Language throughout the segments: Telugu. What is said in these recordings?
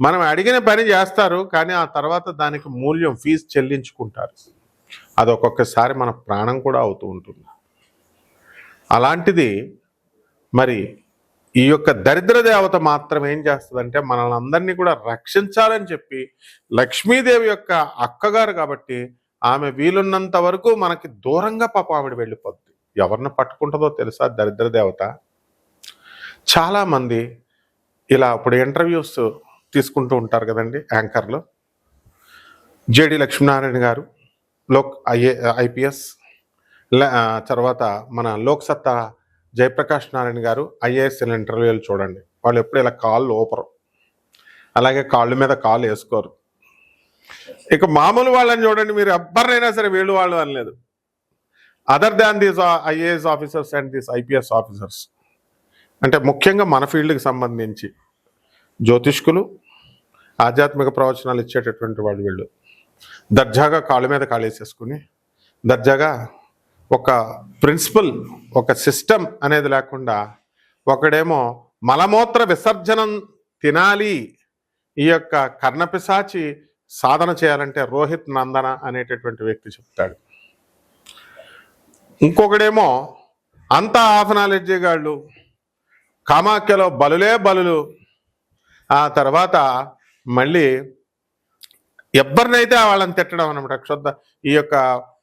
మనం అడిగిన పని చేస్తారు కానీ ఆ తర్వాత దానికి మూల్యం ఫీజు చెల్లించుకుంటారు. అది ఒక్కొక్కసారి మన ప్రాణం కూడా అవుతూ ఉంటుంది. అలాంటిది మరి ఈ యొక్క దరిద్ర దేవత మాత్రం ఏం చేస్తుందంటే మనల్ని అందరినీ కూడా రక్షించాలని చెప్పి లక్ష్మీదేవి యొక్క అక్కగారు కాబట్టి ఆమె వీలున్నంత వరకు మనకి దూరంగా పాప ఆవిడ వెళ్ళిపోద్ది. ఎవరిని పట్టుకుంటుందో తెలుసా దరిద్ర దేవత? చాలామంది ఇలా ఇప్పుడు ఇంటర్వ్యూస్ తీసుకుంటూ ఉంటారు కదండి యాంకర్లు. జేడి లక్ష్మీనారాయణ గారు లోక్ ఐఏ ఐపీఎస్ తర్వాత మన లోక్సత్తా జయప్రకాష్ నారాయణ గారు ఐఏఎస్ ఇంటర్వ్యూలు చూడండి. వాళ్ళు ఎప్పుడు ఇలా కాళ్ళు ఓపరు అలాగే కాళ్ళ మీద కాళ్ళు వేసుకోరు. ఇక మామూలు వాళ్ళని చూడండి మీరు ఎవ్వరినైనా సరే వీళ్ళు వాళ్ళు అనలేదు. Other than these IAS officers and these IPS officers అంటే ముఖ్యంగా మన ఫీల్డ్కి సంబంధించి. జ్యోతిష్కులు ఆధ్యాత్మిక ప్రవచనాలు ఇచ్చేటటువంటి వాళ్ళు వీళ్ళు. దర్జాగా కాళ్ళ మీద కాళేసేసుకుని దర్జాగా ఒక ప్రిన్సిపల్ ఒక సిస్టమ్ అనేది లేకుండా ఒకడేమో మలమూత్ర విసర్జనం తినాలి ఈ యొక్క కర్ణపిశాచి సాధన చేయాలంటే రోహిత్ నందన అనేటటువంటి వ్యక్తి చెప్తాడు. ఇంకొకడేమో అంత హాఫ్ నాలెడ్జీ గాళ్ళు కామాఖ్యలో బలులే బలులు ఆ తర్వాత మళ్ళీ ఎవరినైతే వాళ్ళని తిట్టడం అనమాట క్షుద్ర ఈ యొక్క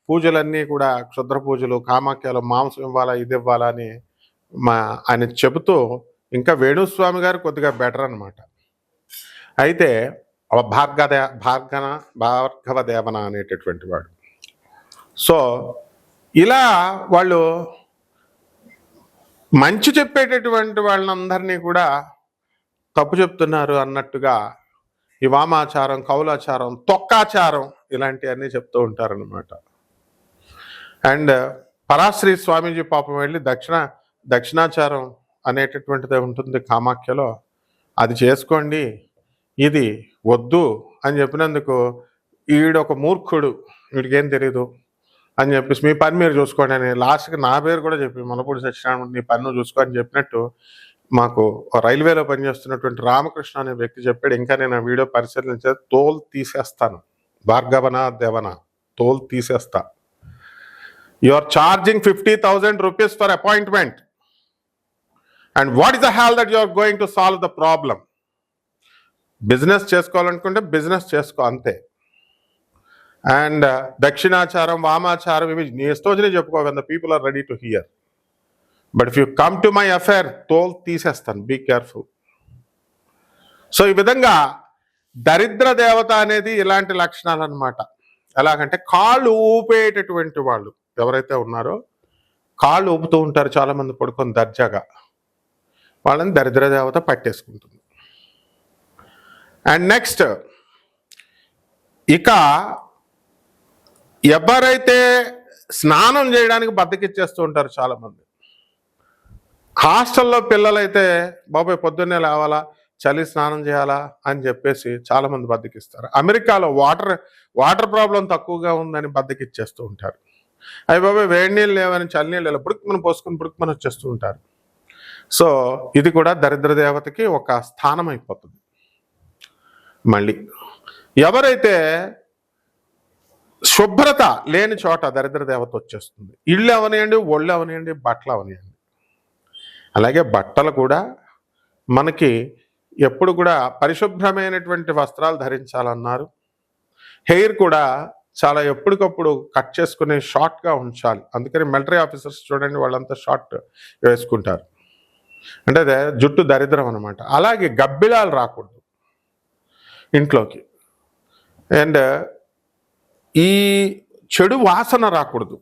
పూజలన్నీ కూడా క్షుద్ర పూజలు కామాఖ్యలు మాంసం ఇవ్వాలా ఇది ఇవ్వాలా అని మా ఆయన చెబుతూ ఇంకా వేణుస్వామి గారు కొద్దిగా బెటర్ అనమాట. అయితే భార్గదే భార్గన భార్గవ దేవన అనేటటువంటి వాడు. సో ఇలా వాళ్ళు మంచి చెప్పేటటువంటి వాళ్ళందరినీ కూడా తప్పు చెప్తున్నారు అన్నట్టుగా ఈ వామాచారం కౌలాచారం తొక్కాచారం ఇలాంటివన్నీ చెప్తూ ఉంటారనమాట అండ్ పరాశ్రీ స్వామీజీ పాపం వెళ్ళి దక్షిణ దక్షిణాచారం అనేటటువంటిది ఉంటుంది కామాఖ్యలో. అది చేసుకోండి ఇది వద్దు అని చెప్పినందుకు ఈడొక ఒక మూర్ఖుడు వీడికేం తెలీదు అని చెప్పేసి మీ పని మీరు చూసుకోండి అని లాస్ట్కి నా పేరు కూడా చెప్పి మనపూడి సత్యనారాయణ నీ పని నువ్వు చూసుకో అని చెప్పినట్టు మాకు రైల్వేలో పనిచేస్తున్నటువంటి రామకృష్ణ అనే వ్యక్తి చెప్పాడు ఇంకా నేను ఆ వీడియో పరిశీలించే తోలు తీసేస్తాను. భార్గవన దేవన తోలు తీసేస్తా. You are charging fifty thousand rupees for appointment and what is the hell that you are going to solve the problem business చేసుకోవాలనుకుంటే బిజినెస్ చేసుకో అంతే. అండ్ uh, దక్షిణాచారం వామాచారం ఇవి నీ ఇష్టం చెప్పుకో the people are ready to hear but if you come to my affair తోల్ తీసేస్తాను. బీ కేర్ఫుల్ సో ఈ విధంగా దరిద్ర దేవత అనేది ఇలాంటి లక్షణాలు అనమాట ఎలాగంటే కాళ్ళు ఊపేటటువంటి వాళ్ళు. ఎవరైతే ఉన్నారో కాళ్ళు ఊపుతూ ఉంటారు చాలామంది పడుకొని దర్జాగా. వాళ్ళని దరిద్ర దేవత పట్టేసుకుంటుంది. అండ్ నెక్స్ట్ ఇక ఎవరైతే స్నానం చేయడానికి బద్దకిచ్చేస్తూ ఉంటారు చాలామంది హాస్టల్లో పిల్లలైతే బాబాయ్ పొద్దున్నే లేవాలా? చలి స్నానం చేయాలా? అని చెప్పేసి చాలామంది బద్దకిస్తారు. అమెరికాలో వాటర్ వాటర్ ప్రాబ్లం తక్కువగా ఉందని బద్దకిచ్చేస్తూ ఉంటారు. అవి బాబాయ్ వేడి నీళ్ళు లేవని చలి నీళ్ళు లేవు. పుడుకుమని పోసుకుని పుడుకుమని వచ్చేస్తూ ఉంటారు. సో ఇది కూడా దరిద్ర దేవతకి ఒక స్థానం అయిపోతుంది. మళ్ళీ ఎవరైతే శుభ్రత లేని చోట దరిద్ర దేవత వచ్చేస్తుంది? ఇళ్ళు అవనియండి ఒళ్ళు అవనియండి బట్టలు అవనియండి. అలాగే బట్టలు కూడా మనకి ఎప్పుడు కూడా పరిశుభ్రమైనటువంటి వస్త్రాలు ధరించాలన్నారు. హెయిర్ కూడా చాలా ఎప్పటికప్పుడు కట్ చేసుకునే షార్ట్గా ఉంచాలి. అందుకని మిలిటరీ ఆఫీసర్స్ చూడండి వాళ్ళంతా షార్ట్ వేసుకుంటారు. అంటే అదే జుట్టు దరిద్రం అనమాట అలాగే గబ్బిలాలు రాకూడదు ఇంట్లోకి. అండ్ ఈ చెడు వాసన రాకూడదు.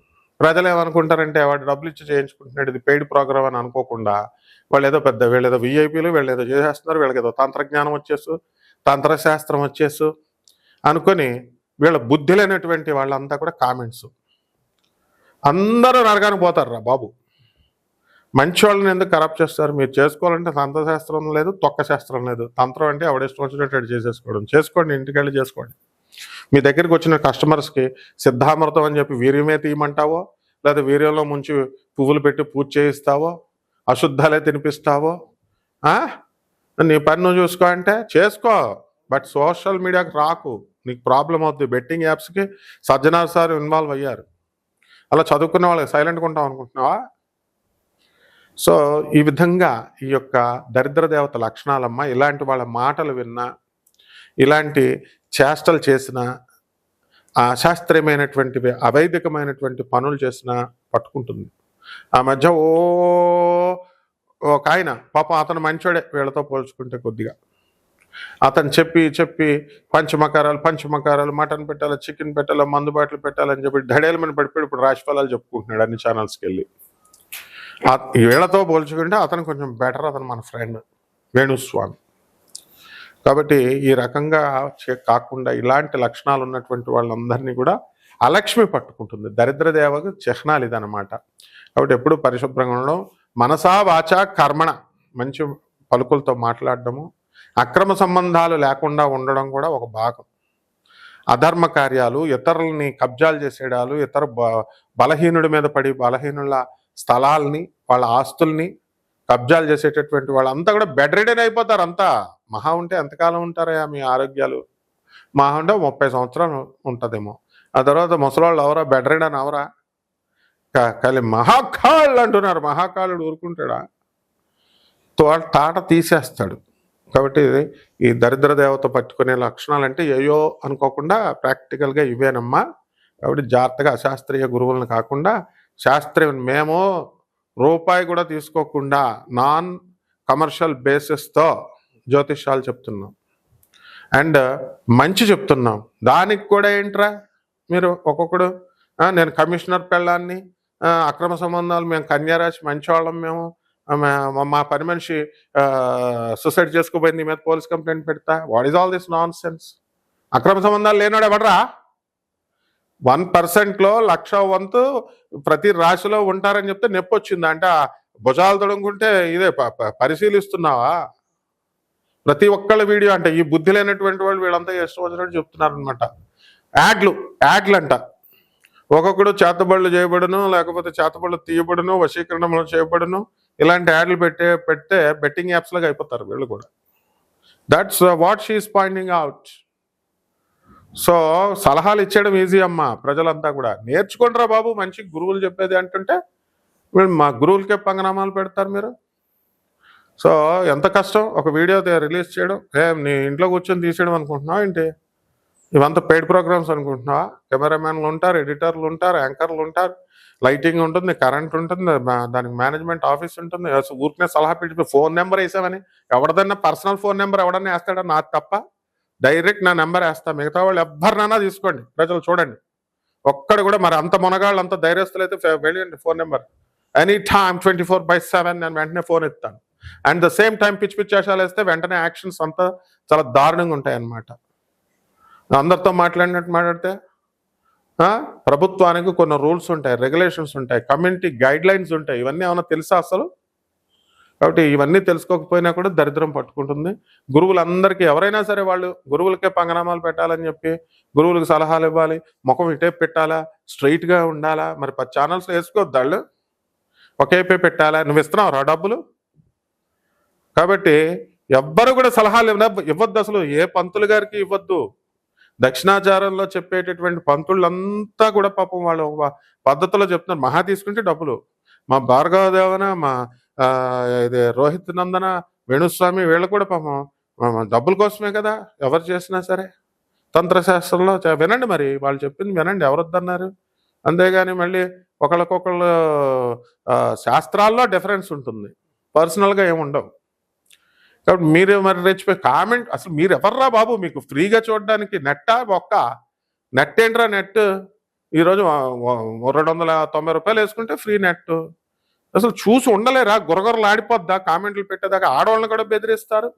ప్రజలు ఏమనుకుంటారంటే వాడు డబ్బులు ఇచ్చి చేయించుకుంటున్నాడు ఇది పెయిడ్ ప్రోగ్రామ్ అని అనుకోకుండా వాళ్ళు ఏదో పెద్ద వీళ్ళు ఏదో విఐపీలు వీళ్ళు ఏదో చేసేస్తున్నారు వీళ్ళకి ఏదో తంత్రజ్ఞానం వచ్చేసు తంత్రశాస్త్రం వచ్చేసు అనుకొని వీళ్ళ బుద్ధి లేనటువంటి వాళ్ళంతా కూడా కామెంట్స్. అందరూ నరగాని పోతారు రా బాబు. మంచి వాళ్ళని ఎందుకు కరప్ట్ చేస్తారు? మీరు చేసుకోవాలంటే తంత్రశాస్త్రం లేదు తొక్క శాస్త్రం లేదు. తంత్రం అంటే ఎవడిష్టం వచ్చినట్టు చేసేసుకోవడం. చేసుకోండి ఇంటికెళ్ళి చేసుకోండి. మీ దగ్గరికి వచ్చిన కస్టమర్స్కి సిద్ధామృతం అని చెప్పి వీర్యమే తీయమంటావో? లేదా వీర్యంలో ముంచి పువ్వులు పెట్టి పూజ చేయిస్తావో? అశుద్ధాలే తినిపిస్తావో? నీ పని నువ్వు చూసుకో అంటే చేసుకో. బట్ సోషల్ మీడియాకి రాకు. నీకు ప్రాబ్లం అవుతుంది బెట్టింగ్ యాప్స్కి సజ్జనార్ సార్ ఇన్వాల్వ్ అయ్యారు. అలా చదువుకున్న వాళ్ళకి సైలెంట్గా ఉంటాం అనుకుంటున్నావా? సో ఈ విధంగా ఈ యొక్క దరిద్ర దేవత లక్షణాలమ్మ ఇలాంటి వాళ్ళ మాటలు విన్నా ఇలాంటి చేష్టలు చేసినా అశాస్త్రీయమైనటువంటి అవైదికమైనటువంటి పనులు చేసినా పట్టుకుంటుంది. ఆ మధ్య ఓ ఒక ఆయన పాపం అతను మంచోడే వీళ్ళతో పోల్చుకుంటే కొద్దిగా. అతను చెప్పి చెప్పి పంచమకారాలు పంచమకారాలు మటన్ పెట్టాలి చికెన్ పెట్టాలి మందు బాటలు పెట్టాలని చెప్పి ధడేలమని పడిపోయి ఇప్పుడు రాశిఫలాలు చెప్పుకుంటున్నాడు అన్ని ఛానల్స్కి వెళ్ళి. వీళ్ళతో పోల్చుకుంటే అతను కొంచెం బెటర్ అతను మన ఫ్రెండ్ వేణుస్వామి. కాబట్టి ఈ రకంగా చే- కాకుండా ఇలాంటి లక్షణాలు ఉన్నటువంటి వాళ్ళందరినీ కూడా అలక్ష్మి పట్టుకుంటుంది. దరిద్ర దేవకు చిహ్నాలు ఇదనమాట కాబట్టి ఎప్పుడు పరిశుభ్రంగా ఉండడం మనసా వాచ కర్మణ మంచి పలుకులతో మాట్లాడడము అక్రమ సంబంధాలు లేకుండా ఉండడం కూడా ఒక భాగం. అధర్మ కార్యాలు ఇతరులని కబ్జాలు చేసేయడాలు ఇతర బ బలహీనుడి మీద పడి బలహీనుల స్థలాల్ని వాళ్ళ ఆస్తుల్ని కబ్జాలు చేసేటటువంటి వాళ్ళంతా కూడా బెడ్ రిడెన్ అయిపోతారు అంతా. మహా ఉంటే ఎంతకాలం ఉంటారయా మీ ఆరోగ్యాలు? మహా ఉంటే ముప్పై సంవత్సరాలు ఉంటుందేమో. ఆ తర్వాత ముసలాళ్ళు అవరా బెడ్ రిడెన్ అవరా కానీ మహాకాళ్ళు అంటున్నారు. మహాకాళుడు ఊరుకుంటాడా? తోట తాట తీసేస్తాడు. కాబట్టి ఈ దరిద్ర దేవత పట్టుకునే లక్షణాలు అంటే ఏయో అనుకోకుండా ప్రాక్టికల్గా ఇవేనమ్మా. కాబట్టి జాగ్రత్తగా అశాస్త్రీయ గురువులను కాకుండా శాస్త్రీయ మేము రూపాయి కూడా తీసుకోకుండా నాన్ కమర్షియల్ బేసిస్తో జ్యోతిష్యాలు చెప్తున్నాం. అండ్ మంచి చెప్తున్నాం. దానికి కూడా ఏంట్రా? మీరు ఒక్కొక్కడు నేను కమిషనర్ పెళ్ళాన్ని అక్రమ సంబంధాలు మేము కన్యారాశి మంచివాళ్ళం మేము మా- పని మనిషి సూసైడ్ చేసుకోబోయింది మీద పోలీస్ కంప్లైంట్ పెడతా. What is all this nonsense అక్రమ సంబంధాలు లేనాడు ఎవడరా? వన్ పర్సెంట్లో లక్ష వంతు ప్రతి రాశిలో ఉంటారని చెప్తే నొప్పి వచ్చింది అంటే భుజాలు తొడుగుంటే ఇదే పరిశీలిస్తున్నావా? ప్రతి ఒక్కళ్ళ వీడియో అంటే ఈ బుద్ధి లేనటువంటి వాళ్ళు వీళ్ళంతా ఇష్టం వచ్చినట్టు చెప్తున్నారనమాట యాడ్లు యాడ్లు అంట ఒక్కొక్కడు చేతబడులు చేయబడును లేకపోతే చేతబడులు తీయబడును వశీకరణములు చేయబడును ఇలాంటి యాడ్లు పెట్టే పెడితే బెట్టింగ్ యాప్స్లాగా అయిపోతారు వీళ్ళు కూడా. That's what she's pointing out so సలహాలు ఇచ్చేయడం ఈజీ అమ్మా ప్రజలంతా కూడా. నేర్చుకుంటారా బాబు మంచి గురువులు చెప్పేది అంటుంటే మా గురువులకే పంగనామాలు పెడతారు మీరు. సో ఎంత కష్టం ఒక వీడియో రిలీజ్ చేయడం. ఏ నీ ఇంట్లో కూర్చొని తీసేయడం అనుకుంటున్నావు ఏంటి? ఇవంతా పెయిడ్ ప్రోగ్రామ్స్ అనుకుంటున్నావా? కెమెరామ్యాన్లు ఉంటారు ఎడిటర్లు ఉంటారు యాంకర్లు ఉంటారు. లైటింగ్ ఉంటుంది కరెంట్ ఉంటుంది దానికి మేనేజ్మెంట్ ఆఫీస్ ఉంటుంది. ఊరికనే సలహా పిలిచిపోయి ఫోన్ నెంబర్ వేసామని ఎవడదన్నా పర్సనల్ ఫోన్ నెంబర్ ఎవడన్నా వేస్తాడా? నాకు తప్ప. డైరెక్ట్ నా నెంబర్ వేస్తా. మిగతా వాళ్ళు ఎవరినైనా తీసుకోండి. ప్రజలు చూడండి. ఒక్కడ కూడా మరి అంత మునగాళ్ళు అంత ధైర్యస్తులు అయితే వెళ్ళండి phone number. Any time twenty four by seven నేను వెంటనే ఫోన్ ఎత్తాను. అండ్ ద సేమ్ టైం పిచ్చి పిచ్చి వేషాలు వేస్తే వెంటనే యాక్షన్స్ అంతా చాలా దారుణంగా ఉంటాయి అన్నమాట అందరితో మాట్లాడినట్టు మాట్లాడితే ప్రభుత్వానికి కొన్ని రూల్స్ ఉంటాయి రెగ్యులేషన్స్ ఉంటాయి కమ్యూనిటీ గైడ్ లైన్స్ ఉంటాయి. ఇవన్నీ ఏమైనా తెలుసా అసలు? కాబట్టి ఇవన్నీ తెలుసుకోకపోయినా కూడా దరిద్రం పట్టుకుంటుంది. గురువులందరికీ ఎవరైనా సరే వాళ్ళు గురువులకే పంగనామాలు పెట్టాలని చెప్పి గురువులకు సలహాలు ఇవ్వాలి ముఖం ఇటే పెట్టాలా స్ట్రైట్గా ఉండాలా? మరి పది ఛానల్స్ వేసుకోవద్దు వాళ్ళు ఒకేపే పెట్టాలా? నువ్వు ఇస్తున్నావు రా డబ్బులు? కాబట్టి ఎవ్వరు కూడా సలహాలు ఇవ్వ- ఇవ్వద్దు అసలు. ఏ పంతులు గారికి ఇవ్వద్దు. దక్షిణాచారంలో చెప్పేటటువంటి పంతులంతా కూడా పాపం వాళ్ళు పద్ధతిలో చెప్తున్నారు. మహా తీసుకుంటే డబ్బులు. మా భార్గవ దేవన మా ఇది రోహిత్ నందన వేణుస్వామి వీళ్ళు కూడా పాపం డబ్బుల కోసమే కదా ఎవరు చేసినా సరే. తంత్రశాస్త్రంలో వినండి మరి వాళ్ళు చెప్పింది వినండి ఎవరు వద్దన్నారు అంతేగాని మళ్ళీ ఒకళ్ళకొకళ్ళు శాస్త్రాల్లో డిఫరెన్స్ ఉంటుంది పర్సనల్గా ఏముండవు కాబట్టి మీరు మరి రెచ్చిపోయి కామెంట్ అసలు మీరు ఎవర్రా బాబు మీకు ఫ్రీగా చూడడానికి నెట్టా ఒక్క నెట్ ఏంట్రా నెట్ ఈరోజు రెండు వందల తొంభై రూపాయలు వేసుకుంటే ఫ్రీ నెట్ అసలు చూసి ఉండలేరా? గురగొరలు ఆడిపోద్దా కామెంట్లు పెట్టేదాకా ఆడవాళ్ళని కూడా బెదిరిస్తారు.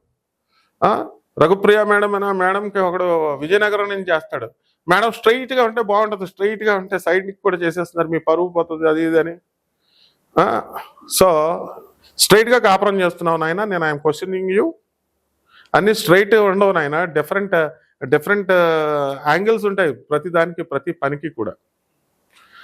రఘుప్రియ మేడం అనే మేడంకి ఒకడు విజయనగరం నుంచి చేస్తాడు. మేడం స్ట్రైట్గా ఉంటే బాగుంటుంది స్ట్రైట్గా ఉంటే సైడ్కి కూడా చేసేస్తున్నారు మీ పరువు పోతుంది అది ఇది అని. సో స్ట్రైట్గా కాపురం చేస్తున్నావు నాయన నేను ఐఎమ్ క్వశ్చనింగ్ యూ. అన్ని స్ట్రైట్ ఉండవు నాయన డిఫరెంట్ డిఫరెంట్ యాంగిల్స్ ఉంటాయి ప్రతి దానికి ప్రతి పనికి కూడా.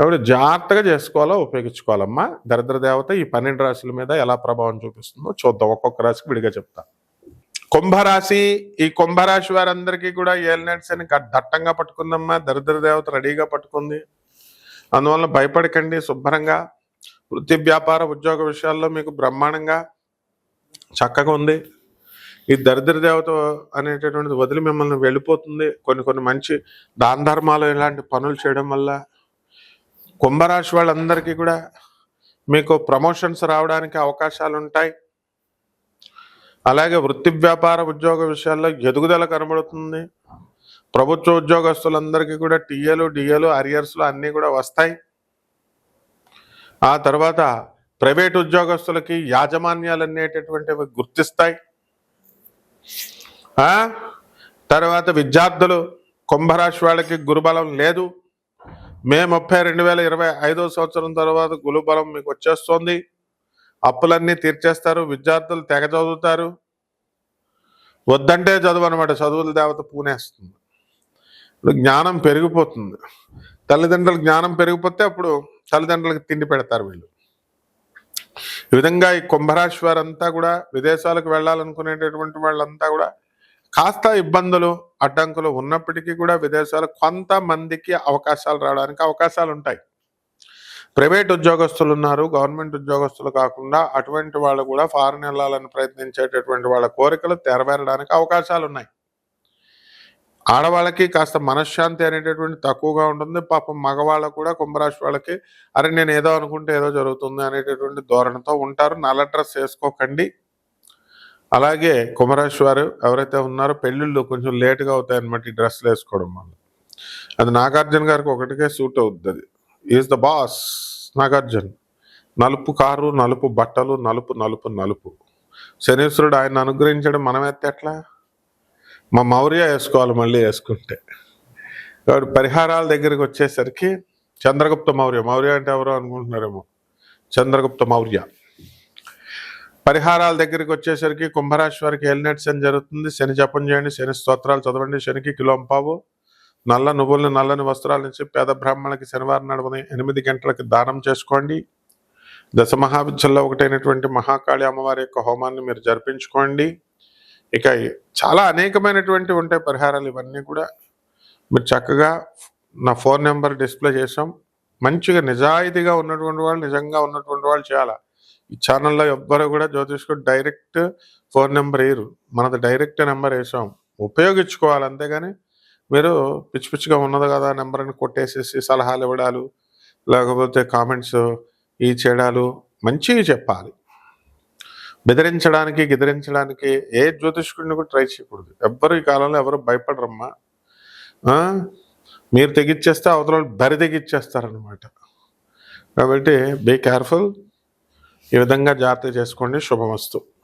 కాబట్టి జాగ్రత్తగా చేసుకోవాలా ఉపయోగించుకోవాలమ్మా? దరిద్ర దేవత ఈ పన్నెండు రాశుల మీద ఎలా ప్రభావం చూపిస్తుందో చూద్దాం. ఒక్కొక్క రాశికి విడిగా చెప్తా. కుంభరాశి ఈ కుంభరాశి వారందరికీ కూడా ఏలినట్స్ అని దట్టంగా పట్టుకుందమ్మా. దరిద్ర దేవత రెడీగా పట్టుకుంది. అందువల్ల భయపడకండి శుభ్రంగా. వృత్తి వ్యాపార ఉద్యోగ విషయాల్లో మీకు బ్రహ్మాండంగా చక్కగా ఉంది. ఈ దరిద్ర దేవత అనేటటువంటిది వదిలి మిమ్మల్ని వెళ్ళిపోతుంది. కొన్ని కొన్ని మంచి దాన ధర్మాలు ఇలాంటి పనులు చేయడం వల్ల కుంభరాశి వాళ్ళందరికీ కూడా మీకు ప్రమోషన్స్ రావడానికి అవకాశాలు ఉంటాయి అలాగే వృత్తి వ్యాపార ఉద్యోగ విషయాల్లో ఎదుగుదల కనబడుతుంది. ప్రభుత్వ ఉద్యోగస్తులందరికీ కూడా టీఏలు డిఏలు అరియర్స్లు అన్నీ కూడా వస్తాయి. ఆ తర్వాత ప్రైవేట్ ఉద్యోగస్తులకి యాజమాన్యాలు అనేటటువంటివి గుర్తిస్తాయి తర్వాత విద్యార్థులు కుంభరాశి వాళ్ళకి గురుబలం లేదు. మే ముప్పై రెండు వేల ఇరవై ఐదో సంవత్సరం తర్వాత గులుబలం మీకు వచ్చేస్తుంది. అప్పులన్నీ తీర్చేస్తారు విద్యార్థులు తెగ చదువుతారు. వద్దంటే చదువు అనమాట చదువుల దేవత పూనేస్తుంది. ఇప్పుడు జ్ఞానం పెరిగిపోతుంది. తల్లిదండ్రుల జ్ఞానం పెరిగిపోతే అప్పుడు తల్లిదండ్రులకు తిండి పెడతారు వీళ్ళు. ఈ విధంగా ఈ కుంభరాశి వారంతా కూడా విదేశాలకు వెళ్ళాలనుకునేటటువంటి వాళ్ళంతా కూడా కాస్త ఇబ్బందులు అడ్డంకులు ఉన్నప్పటికీ కూడా విదేశాలు కొంతమందికి అవకాశాలు రావడానికి అవకాశాలు ఉంటాయి. ప్రైవేట్ ఉద్యోగస్తులు ఉన్నారు గవర్నమెంట్ ఉద్యోగస్తులు కాకుండా అటువంటి వాళ్ళు కూడా ఫారెన్ వెళ్ళాలని ప్రయత్నించేటటువంటి వాళ్ళ కోరికలు తెరవేరడానికి అవకాశాలు ఉన్నాయి. ఆడవాళ్ళకి కాస్త మనశ్శాంతి అనేటటువంటి తక్కువగా ఉంటుంది. పాపం మగవాళ్ళకు కూడా కుంభరాశి వాళ్ళకి అరే నేను ఏదో అనుకుంటే ఏదో జరుగుతుంది అనేటటువంటి ధోరణితో ఉంటారు. నల్ల డ్రెస్ వేసుకోకండి. అలాగే కుంభరాశి వారు ఎవరైతే ఉన్నారో పెళ్ళిళ్ళు కొంచెం లేటుగా అవుతాయన్నమాట ఈ డ్రెస్సులు వేసుకోవడం వల్ల. అది నాగార్జున గారికి ఒకటికే సూట్ అవుతుంది అది. Is the boss Nagarjun. నలుపు కారు నలుపు బట్టలు నలుపు నలుపు నలుపు. శనీశ్వరుడు ఆయన అనుగ్రహించడం మనం ఎత్తే ఎట్లా? మా మౌర్య వేసుకోవాలి మళ్ళీ వేసుకుంటే. కాబట్టి పరిహారాల దగ్గరికి వచ్చేసరికి చంద్రగుప్త మౌర్య. మౌర్య అంటే ఎవరో అనుకుంటున్నారేమో. చంద్రగుప్త మౌర్య. పరిహారాల దగ్గరికి వచ్చేసరికి కుంభరాశి వారికి ఎల్నెట్ శని జరుగుతుంది. శని జపం చేయండి శని స్తోత్రాలు చదవండి శనికి కిలోంపావు నల్ల నువ్వులను నల్లని వస్త్రాల నుంచి పేద బ్రాహ్మణులకి శనివారం నడవని ఎనిమిది గంటలకి దానం చేసుకోండి. దశ మహావిద్యల్లో ఒకటైనటువంటి మహాకాళి అమ్మవారి యొక్క హోమాన్ని మీరు జరిపించుకోండి. ఇక చాలా అనేకమైనటువంటి ఉంటాయి పరిహారాలు ఇవన్నీ కూడా మీరు చక్కగా నా ఫోన్ నెంబర్ డిస్ప్లే చేసాం మంచిగా నిజాయితీగా ఉన్నటువంటి వాళ్ళు నిజంగా ఉన్నటువంటి వాళ్ళు చేయాలి? ఈ ఛానల్లో ఎవ్వరు కూడా జ్యోతిష్కు డైరెక్ట్ ఫోన్ నెంబర్ వేయరు మనది డైరెక్ట్ నెంబర్ వేసాం. ఉపయోగించుకోవాలి అంతేగాని మీరు పిచ్చి పిచ్చిగా ఉన్నది కదా నెంబర్ని కొట్టేసేసి సలహాలు ఇవ్వడాలు లేకపోతే కామెంట్స్ ఈ చేయడాలు మంచివి చెప్పాలి. బెదిరించడానికి గిదిరించడానికి ఏ జ్యోతిష్కుడిని కూడా ట్రై చేయకూడదు. ఎవ్వరు ఈ కాలంలో ఎవరు భయపడరమ్మా. మీరు తెగిచ్చేస్తే అవతల బరి తెగిచ్చేస్తారనమాట కాబట్టి బీ కేర్ఫుల్. ఈ విధంగా జాగ్రత్త చేసుకోండి. శుభమస్తు.